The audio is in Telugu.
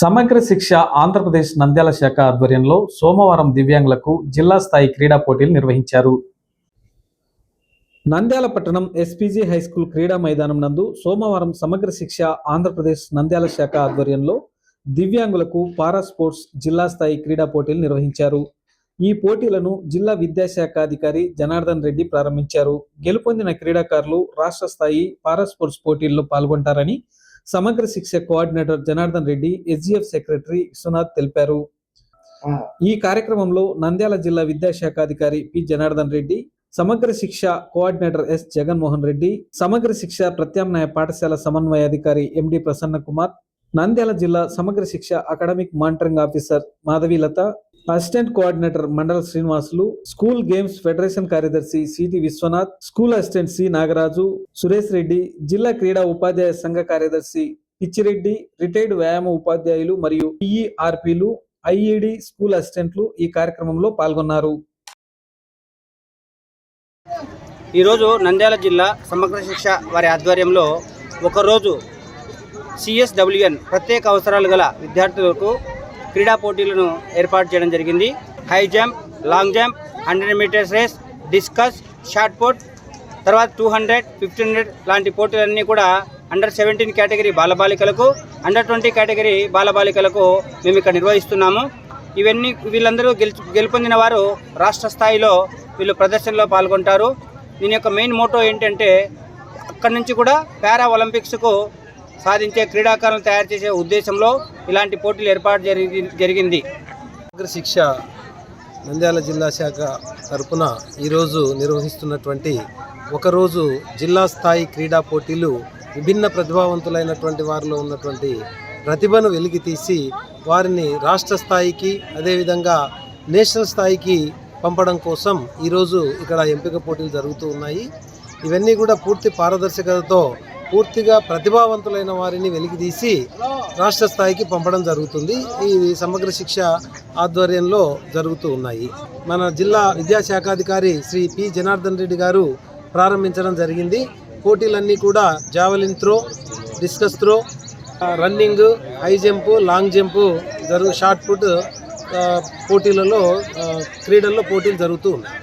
సమగ్ర శిక్ష ఆంధ్రప్రదేశ్ నంద్యాల శాఖ ఆధ్వర్యంలో సోమవారం దివ్యాంగులకు జిల్లా స్థాయి క్రీడా పోటీలు నిర్వహించారు. నంద్యాల పట్టణం ఎస్పీజీ హై స్కూల్ క్రీడా మైదానం నందు సోమవారం సమగ్ర శిక్ష ఆంధ్రప్రదేశ్ నంద్యాల శాఖ ఆధ్వర్యంలో దివ్యాంగులకు పారా స్పోర్ట్స్ జిల్లా స్థాయి క్రీడా పోటీలు నిర్వహించారు. ఈ పోటీలను జిల్లా విద్యాశాఖ అధికారి జనార్దన్ రెడ్డి ప్రారంభించారు. గెలుపొందిన క్రీడాకారులు రాష్ట్ర స్థాయి పారా స్పోర్ట్స్ పోటీల్లో పాల్గొంటారని Samagra Shiksha coordinator Janardhan Reddy SGF secretary Vishwanath తెలిపారు. ఈ కార్యక్రమంలో నంద్యాల జిల్లా విద్యాశాఖ అధికారి పి జనార్దన్ రెడ్డి సమగ్ర శిక్ష కోఆర్డినేటర్ ఎస్ జగన్మోహన్ రెడ్డి సమగ్ర శిక్ష ప్రత్యామ్నాయ పాఠశాల సమన్వయాధికారి ఎండి ప్రసన్న కుమార్ నంద్యాల జిల్లా Samagra Shiksha academic monitoring officer Madhavilatha assistant coordinator మండల శ్రీనివాసులు స్కూల్ గేమ్స్ ఫెడరేషన్ కార్యదర్శి CT Vishwanath school assistant C Nagaraju Suresh Reddy జిల్లా క్రీడా ఉపాధ్యాయ సంఘ కార్యదర్శి పిచ్చిరెడ్డి రిటైర్డ్ వ్యాయామ ఉపాధ్యాయులు మరియు పిఈఆర్పీలు ఐఈడి స్కూల్ అసిస్టెంట్లు ఈ కార్యక్రమంలో పాల్గొన్నారు. ఈరోజు నంద్యాల జిల్లా సమగ్ర శిక్ష వారి ఆధ్వర్యంలో ఒకరోజు సిఎస్డబ్ల్యూఎన్ ప్రత్యేక అవసరాలు గల విద్యార్థులకు క్రీడా పోటీలను ఏర్పాటు చేయడం జరిగింది. High jump long jump hundred metres race discus shot put తర్వాత టూ హండ్రెడ్ ఫిఫ్టీన్ హండ్రెడ్ లాంటి పోటీలన్నీ కూడా అండర్ సెవెంటీన్ కేటగిరీ బాలబాలికలకు అండర్ ట్వంటీ కేటగిరీ బాలబాలికలకు మేము ఇక్కడ నిర్వహిస్తున్నాము. ఇవన్నీ వీళ్ళందరూ గెలుచు గెలుపొందిన వారు రాష్ట్ర స్థాయిలో వీళ్ళు ప్రదర్శనలో పాల్గొంటారు. దీని యొక్క మెయిన్ మోటో ఏంటంటే అక్కడి నుంచి కూడా పారా ఒలింపిక్స్కు సాధించే క్రీడాకారులను తయారు చేసే ఉద్దేశంలో ఇలాంటి పోటీలు ఏర్పాటు జరిగి జరిగింది. శిక్ష నంద్యాల జిల్లా శాఖ తరపున ఈరోజు నిర్వహిస్తున్నటువంటి ఒకరోజు జిల్లా స్థాయి క్రీడా పోటీలు విభిన్న ప్రతిభావంతులైనటువంటి వారిలో ఉన్నటువంటి ప్రతిభను వెలికి తీసి వారిని రాష్ట్ర స్థాయికి అదేవిధంగా నేషనల్ స్థాయికి పంపడం కోసం ఈరోజు ఇక్కడ ఎంపిక పోటీలు జరుగుతూ ఉన్నాయి. ఇవన్నీ కూడా పూర్తి పారదర్శకతతో పూర్తిగా ప్రతిభావంతులైన వారిని వెలికితీసి రాష్ట్ర స్థాయికి పంపడం జరుగుతుంది. ఈ సమగ్ర శిక్ష ఆధ్వర్యంలో జరుగుతూ ఉన్నాయి. మన జిల్లా విద్యాశాఖాధికారి శ్రీ పి. జనార్దన్ రెడ్డి గారు ప్రారంభించడం జరిగింది. పోటీలన్నీ కూడా javelin throw discus throw running high jump long jump జరుగు షార్ట్ పుట్ పోటీలలో క్రీడల్లో పోటీలు జరుగుతూ ఉన్నాయి.